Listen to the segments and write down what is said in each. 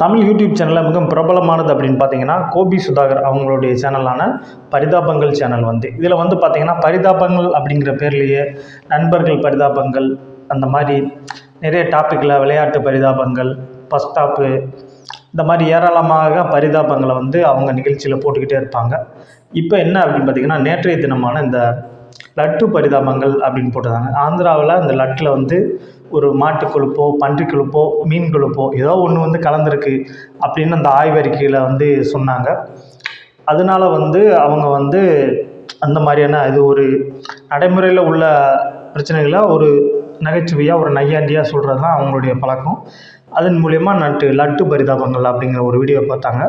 Tamil YouTube சேனலில் மிகவும் பிரபலமானது அப்படின்னு பார்த்தீங்கன்னா கோபி சுதாகர் அவங்களுடைய சேனலான பரிதாபங்கள் சேனல் வந்து. இதில் வந்து பார்த்தீங்கன்னா பரிதாபங்கள் அப்படிங்கிற பேர்லேயே நண்பர்கள் பரிதாபங்கள் அந்த மாதிரி நிறைய டாப்பிக்கில் விளையாட்டு பரிதாபங்கள் பஸ் ஸ்டாப்பு இந்த மாதிரி ஏராளமாக பரிதாபங்களை வந்து அவங்க நிகழ்ச்சியில் போட்டுக்கிட்டே இருப்பாங்க. இப்போ என்ன அப்படின்னு பார்த்தீங்கன்னா நேற்றைய தினமான இந்த லட்டு பரிதாபங்கள் அப்படின்னு போட்டிருந்தாங்க. ஆந்திராவில் இந்த லட்டில் வந்து ஒரு மாட்டு கொழுப்போ பன்றி கொழுப்போ மீன் கொழுப்போ ஏதோ ஒன்று வந்து கலந்துருக்கு அப்படின்னு அந்த ஆய்வறிக்கையில் வந்து சொன்னாங்க. அதனால வந்து அவங்க வந்து அந்த மாதிரியான இது ஒரு நடைமுறையில் உள்ள பிரச்சனைகளை ஒரு நகைச்சுவையாக ஒரு நையாண்டியாக சொல்கிறது தான் அவங்களுடைய பழக்கம். அதன் மூலயமா நட்டு லட்டு பரிதாபங்கள் அப்படிங்கிற ஒரு வீடியோ பார்த்தாங்க.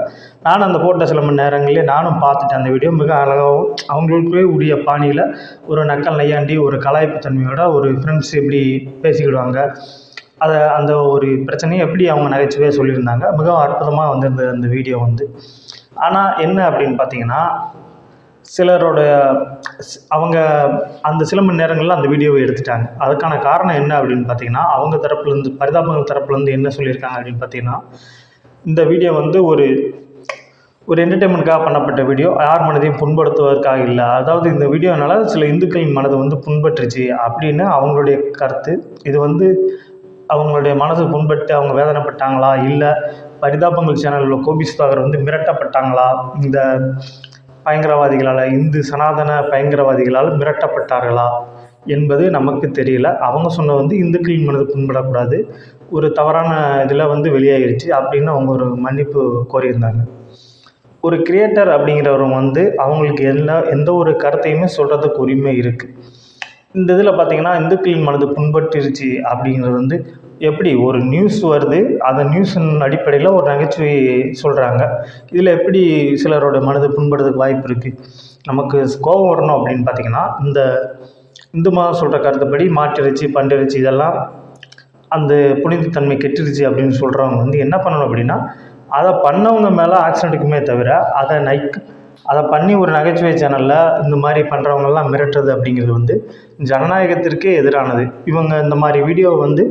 நானும் அந்த போட்ட சில மணி நேரங்களே நானும் பார்த்துட்டேன் அந்த வீடியோ மிக அழகாகவும் அவங்களுக்கே உரிய பாணியில் ஒரு நக்கல் நையாண்டி ஒரு கலாய்ப்பு தன்மையோட ஒரு ஃப்ரெண்ட்ஸ் எப்படி பேசிக்கிடுவாங்க. அதை அந்த ஒரு பிரச்சனையை எப்படி அவங்க நகைச்சுவையாக சொல்லியிருந்தாங்க. மிகவும் அற்புதமாக வந்திருந்தது அந்த வீடியோ வந்து. ஆனால் என்ன அப்படின்னு பார்த்தீங்கன்னா சிலரோட அவங்க அந்த சில மணி நேரங்களில் அந்த வீடியோவை எடுத்துட்டாங்க. அதுக்கான காரணம் என்ன அப்படின்னு பார்த்தீங்கன்னா அவங்க தரப்புலேருந்து பரிதாபங்கள் தரப்புலேருந்து என்ன சொல்லியிருக்காங்க அப்படின்னு பார்த்தீங்கன்னா இந்த வீடியோ வந்து ஒரு ஒரு என்டர்டெயின்மெண்ட்காக பண்ணப்பட்ட வீடியோ. யார் மனதையும் புண்படுத்துவதற்காக இல்லை. அதாவது இந்த வீடியோனால சில இந்துக்களின் மனதை வந்து புண்பட்டுருச்சு அப்படின்னு அவங்களுடைய கருத்து. இது வந்து அவங்களுடைய மனசு புண்பட்டு அவங்க வேதனைப்பட்டாங்களா? இல்லை பரிதாபங்கள் சேனலில் கோபி சுதாகர் வந்து மிரட்டப்பட்டாங்களா? இந்த பயங்கரவாதிகளால் இந்து சனாதன பயங்கரவாதிகளால் மிரட்டப்பட்டார்களா என்பது நமக்கு தெரியல. அவங்க சொன்ன வந்து இந்துக்களின் மனது புண்படக்கூடாது. ஒரு தவறான இதில் வந்து வெளியாகிடுச்சு அப்படின்னு அவங்க ஒரு மன்னிப்பு கோரியிருந்தாங்க. ஒரு கிரியேட்டர் அப்படிங்கிறவங்க வந்து அவங்களுக்கு எல்லா எந்த ஒரு கருத்தையுமே சொல்கிறதுக்கு உரிமை இருக்குது இந்த இதில் பார்த்தீங்கன்னா இந்துக்களின் மனது புண்பட்டுருச்சு அப்படிங்கிறது வந்து எப்படி ஒரு நியூஸ் வருது அந்த நியூஸின் அடிப்படையில் ஒரு நகைச்சுவை சொல்கிறாங்க இதில் எப்படி சிலரோட மனது புண்படுறதுக்கு வாய்ப்பு இருக்குது நமக்கு கோபம் வரணும் அப்படின்னு பார்த்தீங்கன்னா இந்த இந்து மதம் சொல்கிற கருத்துப்படி மாட்டிறைச்சி பண்டிறைச்சி இதெல்லாம் அந்த புனிதத்தன்மை கெட்டுருச்சு அப்படின்னு சொல்கிறவங்க வந்து என்ன பண்ணணும் அப்படின்னா அதை பண்ணவங்க மேலே ஆக்ஷன் எடுக்குமே தவிர அதை நைக் அதை பண்ணி ஒரு நகைச்சுவை சேனலில் இந்த மாதிரி பண்ணுறவங்கெல்லாம் மிரட்டுறது அப்படிங்கிறது வந்து ஜனநாயகத்திற்கே எதிரானது. இவங்க இந்த மாதிரி வீடியோவை வந்து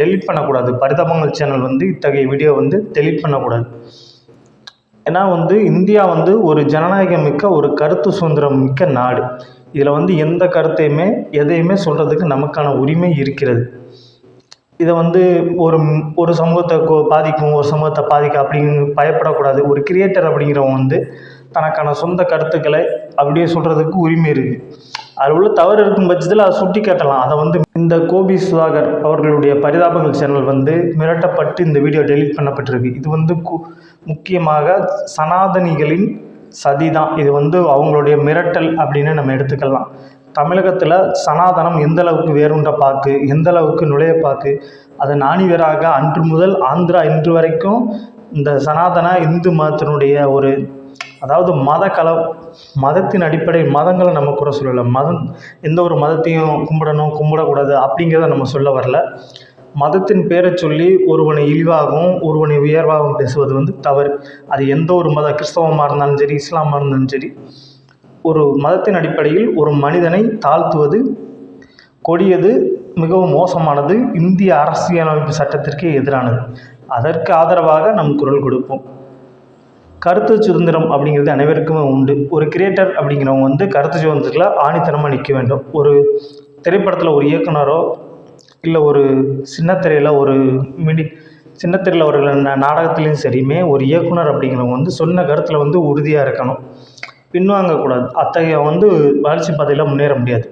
டெலிட் பண்ணக்கூடாது. பரிதாபங்கள் சேனல் வந்து இத்தகைய வீடியோ வந்து டெலீட் பண்ணக்கூடாது. ஏன்னா வந்து இந்தியா வந்து ஒரு ஜனநாயகம் மிக்க ஒரு கருத்து சுதந்திரம் மிக்க நாடு. இதில் வந்து எந்த கருத்தையுமே எதையுமே சொல்கிறதுக்கு நமக்கான உரிமை இருக்கிறது. இதை வந்து ஒரு ஒரு சமூகத்தை பாதிக்கும் ஒரு சமூகத்தை பாதிக்கும் அப்படின்னு பயப்படக்கூடாது. ஒரு கிரியேட்டர் அப்படிங்கிறவங்க வந்து தனக்கான சொந்த கருத்துக்களை அப்படியே சொல்கிறதுக்கு உரிமை இருக்குது அதில் உள்ள தவறு இருக்கும் பட்சத்தில் அதை சுட்டி காட்டலாம். அதை வந்து இந்த கோபி சுதாகர் அவர்களுடைய பரிதாபங்கள் சேனல் வந்து மிரட்டப்பட்டு இந்த வீடியோ டெலீட் பண்ணப்பட்டிருக்கு. இது வந்து கு- முக்கியமாக சனாதனிகளின் சதி தான் இது வந்து அவங்களுடைய மிரட்டல் அப்படின்னு நம்ம எடுத்துக்கலாம். தமிழகத்தில் சனாதனம் எந்த அளவுக்கு வேறுண்ட பாக்கு எந்த அளவுக்கு நுழையப்பாக்கு அதை நாணிவராக அன்று முதல் ஆந்திரா இன்று வரைக்கும் இந்த சனாதன இந்து மதத்தினுடைய ஒரு அதாவது மத கல மதத்தின் அடிப்படை மதங்களை நம்ம குறை சொல்லலை. மதம் எந்த ஒரு மதத்தையும் கும்பிடணும் கும்பிடக்கூடாது அப்படிங்கிறத நம்ம சொல்ல வரல. மதத்தின் பேரை சொல்லி ஒருவனை இழிவாகவும் ஒருவனை உயர்வாகவும் பேசுவது வந்து தவறு. அது எந்த ஒரு மத கிறிஸ்தவமாக இருந்தாலும் சரி இஸ்லாமாக இருந்தாலும் சரி ஒரு மதத்தின் அடிப்படையில் ஒரு மனிதனை தாழ்த்துவது கொடியது மிகவும் மோசமானது இந்திய அரசியலமைப்பு சட்டத்திற்கே எதிரானது. அதற்கு ஆதரவாக நம் குரல் கொடுப்போம். கருத்து சுதந்திரம் அப்படிங்கிறது அனைவருக்குமே உண்டு. ஒரு கிரியேட்டர் அப்படிங்கிறவங்க வந்து கருத்து சுதந்திரத்தில் ஆணித்தனமாக நிற்க வேண்டும். ஒரு திரைப்படத்தில் ஒரு இயக்குனரோ இல்லை ஒரு சின்னத்திரையில் ஒரு மினி சின்னத்திரையில் ஒரு நாடகத்துலேயும் சரியுமே ஒரு இயக்குனர் அப்படிங்கிறவங்க வந்து சொன்ன கருத்தில் வந்து உறுதியாக இருக்கணும். பின்வாங்கக்கூடாது அத்தகைய வந்து வளர்ச்சி பாதையில் முன்னேற முடியாது.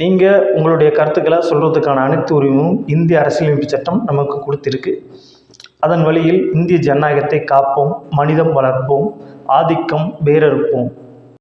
நீங்கள் உங்களுடைய கருத்துக்களை சொல்கிறதுக்கான அனைத்து உரிமையும் இந்திய அரசியலமைப்பு சட்டம் நமக்கு கொடுத்துருக்கு. அதன் வழியில் இந்திய ஜனநாயகத்தை காப்போம் மனிதம் வளர்ப்போம் ஆதிக்கம் வேரறுப்போம்